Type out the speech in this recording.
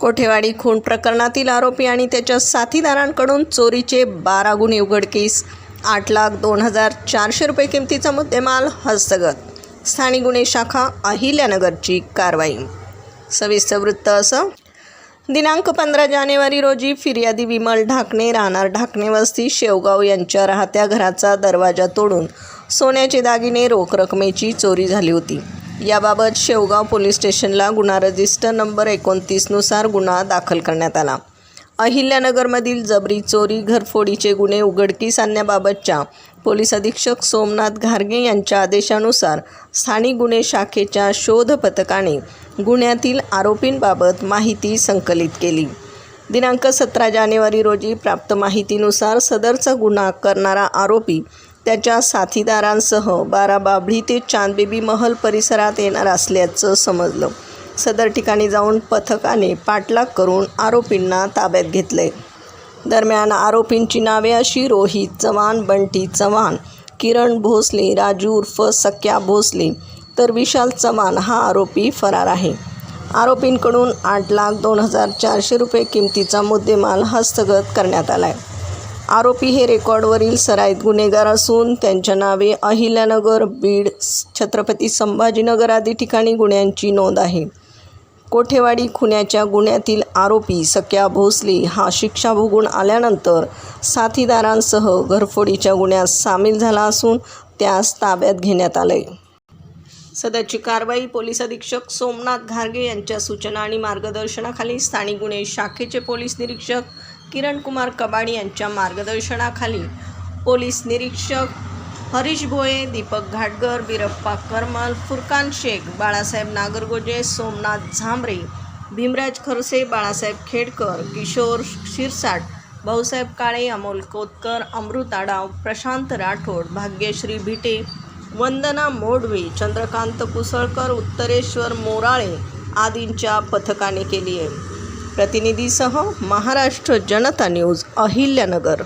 कोठेवाडी खून प्रकरणातील आरोपी आणि त्याच्या साथीदारांकडून चोरीचे बारा गुन्हे उघडकीस आठ लाख दोन हजार चारशे रुपये किमतीचा मुद्देमाल हस्तगत. स्थानिक गुन्हे शाखा अहिल्यानगरची कारवाई. सविस्तर वृत्त असं. दिनांक पंधरा जानेवारी रोजी फिर्यादी विमल ढाकणे राहणार ढाकणे वस्ती शेवगाव यांच्या राहत्या घराचा दरवाजा तोडून सोन्याचे दागिने रोख रकमेची चोरी झाली होती. याबाबत शेवगाव पोलीस स्टेशनला गुन्हा रजिस्टर नंबर एकोणतीसनुसार गुन्हा दाखल करण्यात आला. अहिल्यानगरमधील जबरी चोरी घरफोडीचे गुन्हे उघडकीस आणण्याबाबतच्या पोलीस अधीक्षक सोमनाथ घारगे यांच्या आदेशानुसार स्थानिक गुन्हे शाखेच्या शोध पथकाने गुन्ह्यातील आरोपींबाबत माहिती संकलित केली. दिनांक सतरा जानेवारी रोजी प्राप्त माहितीनुसार सदरचा गुन्हा करणारा आरोपी त्याच्या साथीदारांसह बाराबाबळी ते चांदबेबी महल परिसरात येणार असल्याचं समजलं. सदर ठिकाणी जाऊन पथकाने पाठलाग करून आरोपींना ताब्यात घेतले दरम्यान आरोपींची नावे अशी रोहित चव्हाण बंटी चव्हाण किरण भोसले राजू उर्फ सख्या भोसले तर विशाल चव्हाण हा आरोपी फरार आहे. आरोपींकडून आठ लाख दोन हजार चारशे रुपये किमतीचा मुद्देमाल हस्तगत करण्यात आला आहे आरोपी हे रेकॉर्डवरील सराईत गुन्हेगार असून त्यांच्या नावे अहिल्यानगर बीड छत्रपती संभाजीनगर आदी ठिकाणी गुन्ह्यांची नोंद आहे. कोठेवाडी खुन्याच्या गुन्ह्यातील आरोपी सख्या भोसले हा शिक्षा भोगून आल्यानंतर साथीदारांसह घरफोडीच्या गुन्ह्यात सामील झाला असून त्यास ताब्यात घेण्यात आले सध्याची कारवाई पोलीस अधीक्षक सोमनाथ घारगे यांच्या सूचना आणि मार्गदर्शनाखाली स्थानिक गुन्हे शाखेचे पोलीस निरीक्षक किरणकुमार कबाडी यांच्या मार्गदर्शनाखाली पोलीस निरीक्षक हरीश भोये दीपक घाटगर बिरप्पा करमल फुरकान शेख बाळासाहेब नागरगोजे सोमनाथ झांबरे भीमराज खरसे बाळासाहेब खेडकर किशोर शिरसाट भाऊसाहेब काळे अमोल कोतकर अमृत आडाव प्रशांत राठोड भाग्यश्री भिटे वंदना मोडवे चंद्रकांत कुसळकर उत्तरेश्वर मोराळे आदींच्या पथकाने केली आहे. प्रतिनिधीसह महाराष्ट्र जनता न्यूज अहिल्यानगर.